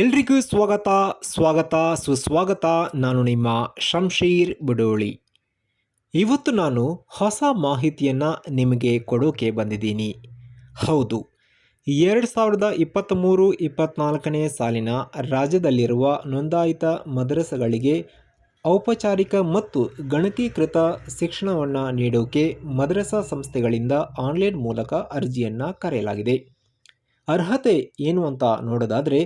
ಎಲ್ರಿಗೂ ಸ್ವಾಗತ ಸ್ವಾಗತ, ಸುಸ್ವಾಗತ. ನಾನು ನಿಮ್ಮ ಶಂಶೀರ್ ಬುಡೋಳಿ. ಇವತ್ತು ನಾನು ಹೊಸ ಮಾಹಿತಿಯನ್ನು ನಿಮಗೆ ಕೊಡೋಕೆ ಬಂದಿದ್ದೀನಿ. ಹೌದು, ಎರಡು ಸಾವಿರದ ಇಪ್ಪತ್ತ್ಮೂರು ಇಪ್ಪತ್ತ್ನಾಲ್ಕನೇ ಸಾಲಿನ ರಾಜ್ಯದಲ್ಲಿರುವ ನೋಂದಾಯಿತ ಮದ್ರಸಗಳಿಗೆ ಔಪಚಾರಿಕ ಮತ್ತು ಗಣಕೀಕೃತ ಶಿಕ್ಷಣವನ್ನು ನೀಡೋಕೆ ಮದ್ರಸಾ ಸಂಸ್ಥೆಗಳಿಂದ ಆನ್ಲೈನ್ ಮೂಲಕ ಅರ್ಜಿಯನ್ನು ಕರೆಯಲಾಗಿದೆ. ಅರ್ಹತೆ ಏನು ಅಂತ ನೋಡೋದಾದರೆ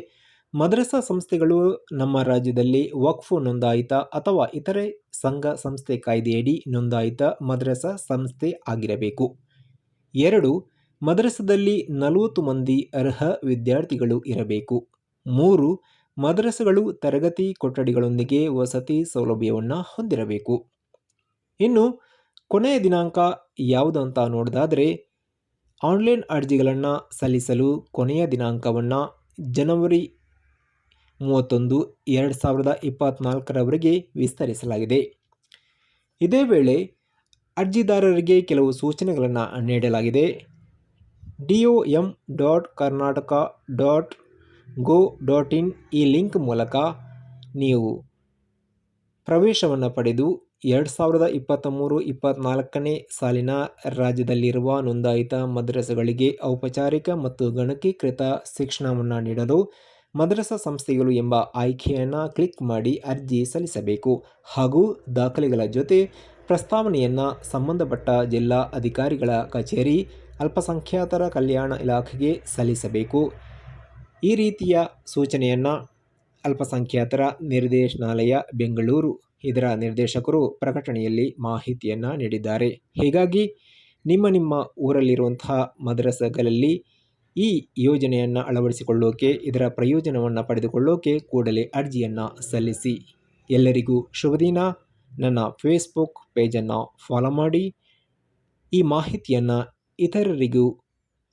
ಮದ್ರಸಾ ಸಂಸ್ಥೆಗಳು ನಮ್ಮ ರಾಜ್ಯದಲ್ಲಿ ವಕ್ಫು ನೋಂದಾಯಿತ ಅಥವಾ ಇತರೆ ಸಂಘ ಸಂಸ್ಥೆ ಕಾಯ್ದೆಯಡಿ ನೋಂದಾಯಿತ ಮದ್ರಸಾ ಸಂಸ್ಥೆ ಆಗಿರಬೇಕು. ಎರಡು, ಮದ್ರಸದಲ್ಲಿ ನಲವತ್ತು ಮಂದಿ ಅರ್ಹ ವಿದ್ಯಾರ್ಥಿಗಳು ಇರಬೇಕು. ಮೂರು, ಮದ್ರಸಗಳು ತರಗತಿ ಕೊಠಡಿಗಳೊಂದಿಗೆ ವಸತಿ ಸೌಲಭ್ಯವನ್ನು ಹೊಂದಿರಬೇಕು. ಇನ್ನು, ಕೊನೆಯ ದಿನಾಂಕ ಯಾವುದು ಅಂತ ನೋಡೋದಾದರೆ, ಆನ್ಲೈನ್ ಅರ್ಜಿಗಳನ್ನು ಸಲ್ಲಿಸಲು ಕೊನೆಯ ದಿನಾಂಕವನ್ನು ಜನವರಿ ಮೂವತ್ತೊಂದು, ಎರಡು ಸಾವಿರದ ಇಪ್ಪತ್ತ್ನಾಲ್ಕರವರೆಗೆ ವಿಸ್ತರಿಸಲಾಗಿದೆ. ಇದೇ ವೇಳೆ ಅರ್ಜಿದಾರರಿಗೆ ಕೆಲವು ಸೂಚನೆಗಳನ್ನು ನೀಡಲಾಗಿದೆ. D O M dot Karnataka dot gov dot in ಈ ಲಿಂಕ್ ಮೂಲಕ ನೀವು ಪ್ರವೇಶವನ್ನು ಪಡೆದು ಎರಡು ಸಾವಿರದ ಇಪ್ಪತ್ತ ಮೂರು ಇಪ್ಪತ್ತ್ನಾಲ್ಕನೇ ಸಾಲಿನ ರಾಜ್ಯದಲ್ಲಿರುವ ನೋಂದಾಯಿತ ಮದ್ರಸೆಗಳಿಗೆ ಔಪಚಾರಿಕ ಮತ್ತು ಗಣಕೀಕೃತ ಶಿಕ್ಷಣವನ್ನು ನೀಡಲು ಮದ್ರಸಾ ಸಂಸ್ಥೆಗಳು ಎಂಬ ಆಯ್ಕೆಯನ್ನು ಕ್ಲಿಕ್ ಮಾಡಿ ಅರ್ಜಿ ಸಲ್ಲಿಸಬೇಕು. ಹಾಗೂ ದಾಖಲೆಗಳ ಜೊತೆ ಪ್ರಸ್ತಾವನೆಯನ್ನು ಸಂಬಂಧಪಟ್ಟ ಜಿಲ್ಲಾ ಅಧಿಕಾರಿಗಳ ಕಚೇರಿ, ಅಲ್ಪಸಂಖ್ಯಾತರ ಕಲ್ಯಾಣ ಇಲಾಖೆಗೆ ಸಲ್ಲಿಸಬೇಕು. ಈ ರೀತಿಯ ಸೂಚನೆಯನ್ನು ಅಲ್ಪಸಂಖ್ಯಾತರ ನಿರ್ದೇಶನಾಲಯ ಬೆಂಗಳೂರು, ಇದರ ನಿರ್ದೇಶಕರು ಪ್ರಕಟಣೆಯಲ್ಲಿ ಮಾಹಿತಿಯನ್ನು ನೀಡಿದ್ದಾರೆ. ಹೀಗಾಗಿ ನಿಮ್ಮ ನಿಮ್ಮ ಊರಲ್ಲಿರುವಂತಹ ಮದ್ರಸಗಳಲ್ಲಿ ಈ ಯೋಜನೆಯನ್ನು ಅಳವಡಿಸಿಕೊಳ್ಳೋಕೆ, ಇದರ ಪ್ರಯೋಜನವನ್ನು ಪಡೆದುಕೊಳ್ಳೋಕೆ ಕೂಡಲೇ ಅರ್ಜಿಯನ್ನು ಸಲ್ಲಿಸಿ. ಎಲ್ಲರಿಗೂ ಶುಭ ದಿನ. ನನ್ನ ಫೇಸ್ಬುಕ್ ಪೇಜನ್ನು ಫಾಲೋ ಮಾಡಿ. ಈ ಮಾಹಿತಿಯನ್ನು ಇತರರಿಗೂ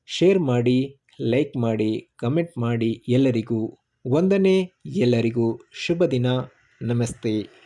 ಶೇರ್ ಮಾಡಿ ಲೈಕ್ ಮಾಡಿ ಕಮೆಂಟ್ ಮಾಡಿ ಎಲ್ಲರಿಗೂ. ವಂದನೆ. ಎಲ್ಲರಿಗೂ ಶುಭ ದಿನ. ನಮಸ್ತೆ.